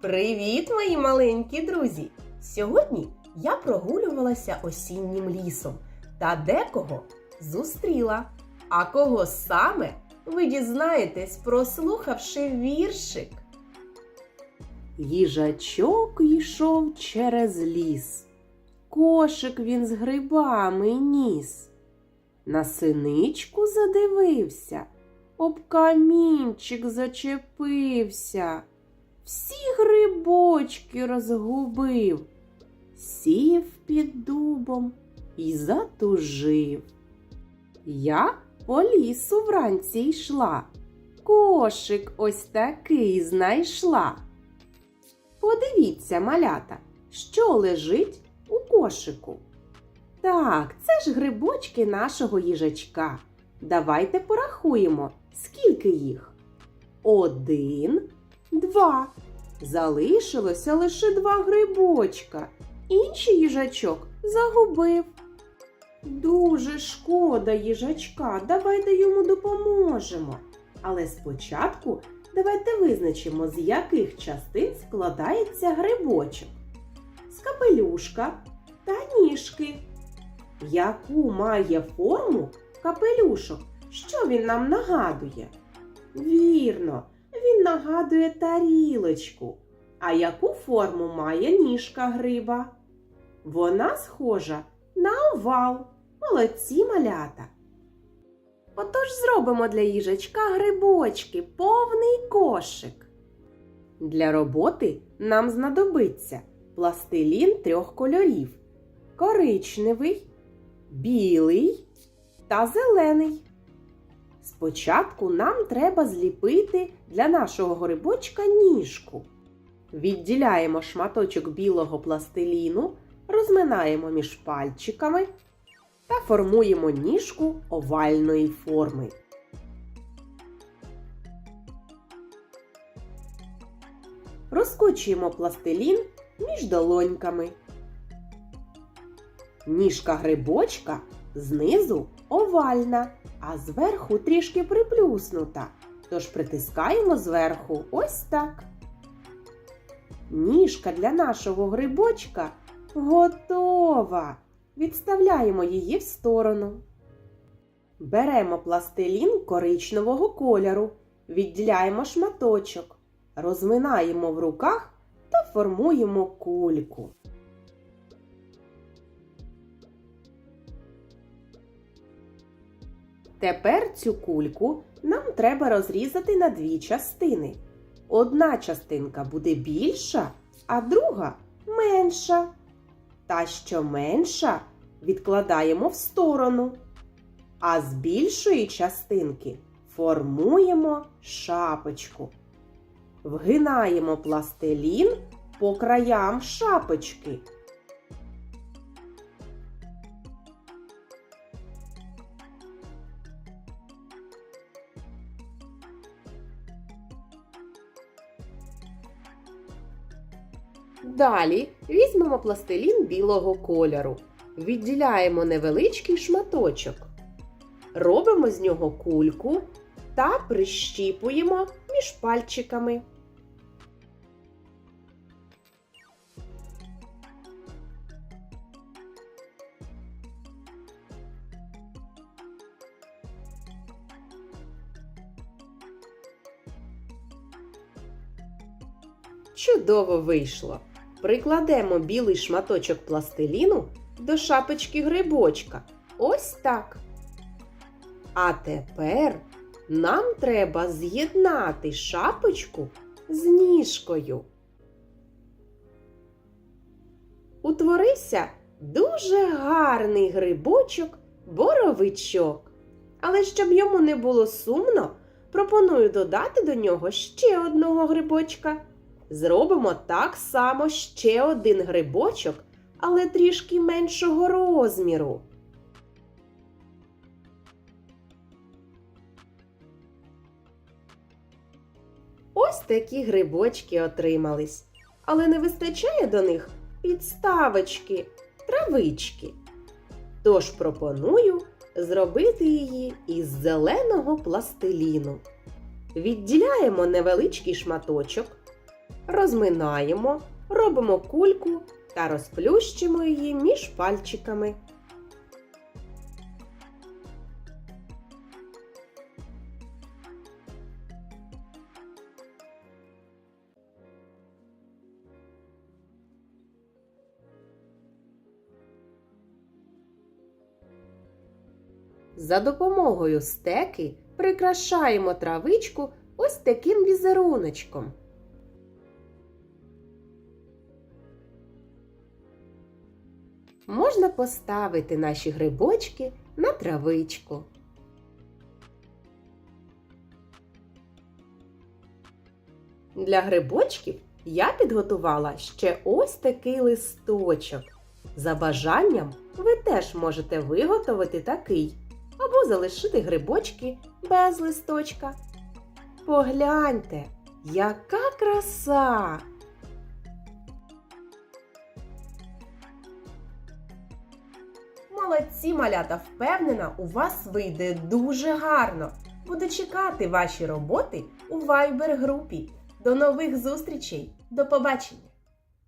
Привіт, мої маленькі друзі! Сьогодні я прогулювалася осіннім лісом та декого зустріла. А кого саме ви дізнаєтесь, прослухавши віршик. Їжачок йшов через ліс. Кошик він з грибами ніс. На синичку задивився, об камінчик зачепився всі грибочки розгубив, сів під дубом і затужив. Я по лісу вранці йшла, кошик ось такий знайшла. Подивіться, малята, що лежить у кошику. Так, це ж грибочки нашого їжачка. Давайте порахуємо, скільки їх. Один, два. Залишилося лише два грибочка. Інший їжачок загубив. Дуже шкода їжачка, давайте йому допоможемо. Але спочатку давайте визначимо, з яких частин складається грибочок. З капелюшка та ніжки. Яку має форму капелюшок? Що він нам нагадує? Вірно, він нагадує тарілочку. А яку форму має ніжка гриба? Вона схожа на овал. Молодці малята. Отож зробимо для їжачка грибочки, повний кошик. Для роботи нам знадобиться пластилін трьох кольорів: коричневий, білий та зелений. Спочатку нам треба зліпити для нашого грибочка ніжку. Відділяємо шматочок білого пластиліну, розминаємо між пальчиками та формуємо ніжку овальної форми. Розкочуємо пластилін між долоньками. Ніжка грибочка знизу овальна, а зверху трішки приплюснута. Тож притискаємо зверху ось так. Ніжка для нашого грибочка готова. Відставляємо її в сторону. Беремо пластилін коричневого кольору, відділяємо шматочок, розминаємо в руках та формуємо кульку. Тепер цю кульку нам треба розрізати на дві частини. Одна частинка буде більша, а друга менша. Та, що менша, відкладаємо в сторону. А з більшої частинки формуємо шапочку. Вгинаємо пластилін по краям шапочки. Далі візьмемо пластилін білого кольору, відділяємо невеличкий шматочок, робимо з нього кульку та прищіпуємо між пальчиками. Чудово вийшло! Прикладемо білий шматочок пластиліну до шапочки грибочка. Ось так. А тепер нам треба з'єднати шапочку з ніжкою. Утворився дуже гарний грибочок боровичок. Але щоб йому не було сумно, пропоную додати до нього ще одного грибочка. Зробимо так само ще один грибочок, але трішки меншого розміру. Ось такі грибочки отримались. Але не вистачає до них підставочки, травички. Тож пропоную зробити її із зеленого пластиліну. Відділяємо невеличкий шматочок, розминаємо, робимо кульку та розплющимо її між пальчиками. За допомогою стеки прикрашаємо травичку ось таким візеруночком. Можна поставити наші грибочки на травичку. Для грибочків я підготувала ще ось такий листочок. За бажанням ви теж можете виготовити такий або залишити грибочки без листочка. Погляньте, яка краса! Молодці малята, впевнена, у вас вийде дуже гарно. Буду чекати ваші роботи у Viber групі. До нових зустрічей! До побачення!